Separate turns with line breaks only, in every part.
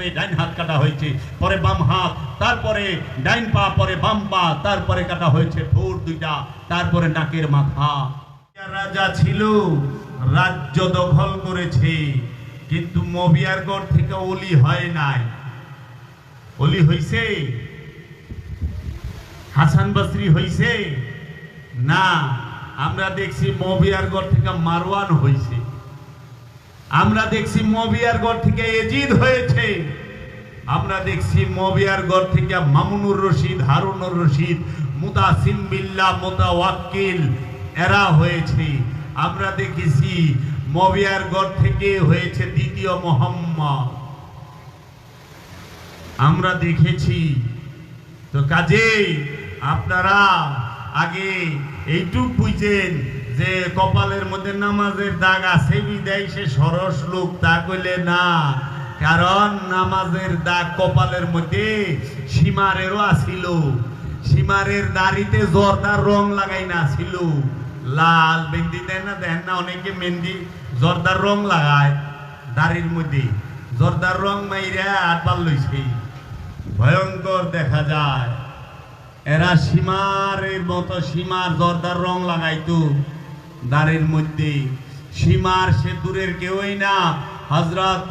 প্রথমে ডাইন হাত কাটা হয়েছে, পরে বাম হাত, তারপরে ডাইন পা, পরে বাম পা, তারপরে কাটা হয়েছে ঠোঁট দুইটা, তারপরে নাকের মাথা। রাজা ছিল, রাজ্য দখল করেছে, কিন্তু মবিয়ারগড় থেকে অলি হয় নাই। অলি হইছে? হাসান বাসরি হইছে? না, আমরা দেখছি মবিয়ারগড় থেকে মারওয়ান হইছে। আমরা দেখছি মবিয়ারগড় থেকে এজিদ হয়েছে। আমরা দেখছি মবিয়ারগড় থেকে মামুনুর রশিদ, হারুনুর রশিদ, মুতাসিম বিল্লাহ, মোতাওয়াক্কিল, এরা হয়েছে। আমরা দেখেছি মবিয়ারগড় থেকে হয়েছে দ্বিতীয় মোহাম্মদ। আমরা দেখেছি। তো কাজেই আপনারা আগে এইটুক বুঝছেন যে কপালের মধ্যে নামাজের দাগ আছে বিদায় সে সরস লোক, তা না। কারণ নামাজের দাগ কপালের মধ্যে সীমারেরও আসিল সীমারের দাড়িতে জর্দার রং লাগাই না ছিল লাল মেহেন্দি দেয় না, দেন না, অনেকে মেহেন্দি জর্দার রং লাগায় দাড়ির মধ্যে। জর্দার রং মাইরা আটবার লইছে। ভয়ঙ্কর দেখা যায়। এরা সীমারের মতো সীমার জর্দার রং লাগাইতো দাড়ির মধ্যে। সীমার সে দূরের কেউই না। হজরত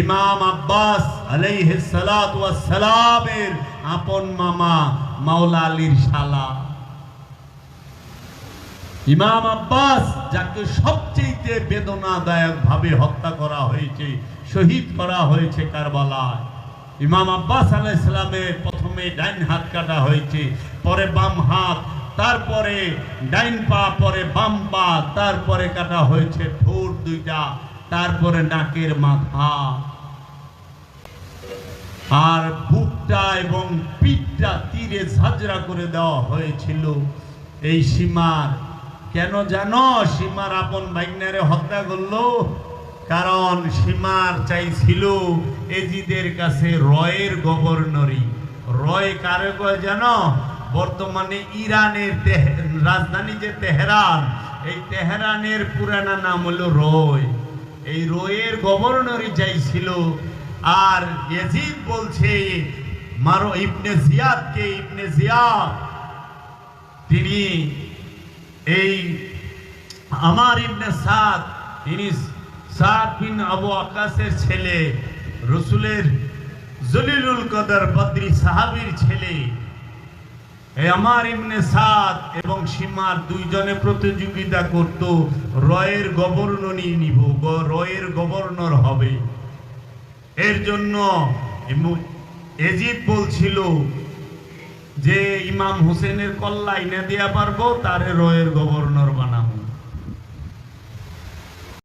ইমাম আব্বাস ওয়াস আপন মামা মাওলা আলীর শালা। ইমাম আব্বাস, যাকে সবচেয়ে বেদনাদায়ক ভাবে হত্যা করা হয়েছে, শহীদ করা হয়েছে কারবালায়। ইমাম আব্বাস আলাইসালামের প্রথমে ডাইন হাত কাটা হয়েছে, পরে বাম হাত, তারপরে ডাইন পা, পরে বাম পা, তারপরে কাটা হয়েছে ঠোঁট দুইটা। তারপরে নাকের মাথা। আর বুকটা এবং পিঠটা তীরে ঝাঁঝরা করে দেওয়া হয়েছিল। এই সীমার, কেন জানো? সীমার আপন ভাগ্নারে হত্যা করল। কারণ সীমার চাইছিল এজিদের কাছে রয়ের গভর্নরি রয় কারে কয় জানো? বর্তমানে ইরানের রাজধানী যে তেহরান, এই তেহরানের পুরানা নাম হলো রয়। এই রয়ের গভর্নরই চাইছিল আর ইয়েজিদ বলছে, মারো ইবনে জিয়াদকে, ইবনে জিয়াদ। তিনি এই আমার ইবনে সাদ, তিনি সাদ বিন আবু আকাশের ছেলে, রসুলের জলিলুল কদর বদ্রি সাহাবীর ছেলে। আমার ইবনে সাদ এবং সীমার দুইজনে প্রতিযোগিতা করত, রয়ের গভর্নরই নিব রয়ের গভর্নর হবে। এর জন্য এজিদ বলছিল যে, ইমাম হোসেনের কল্লা এনে দেয়া পারব, তারে রয়ের গভর্নর বানাবো।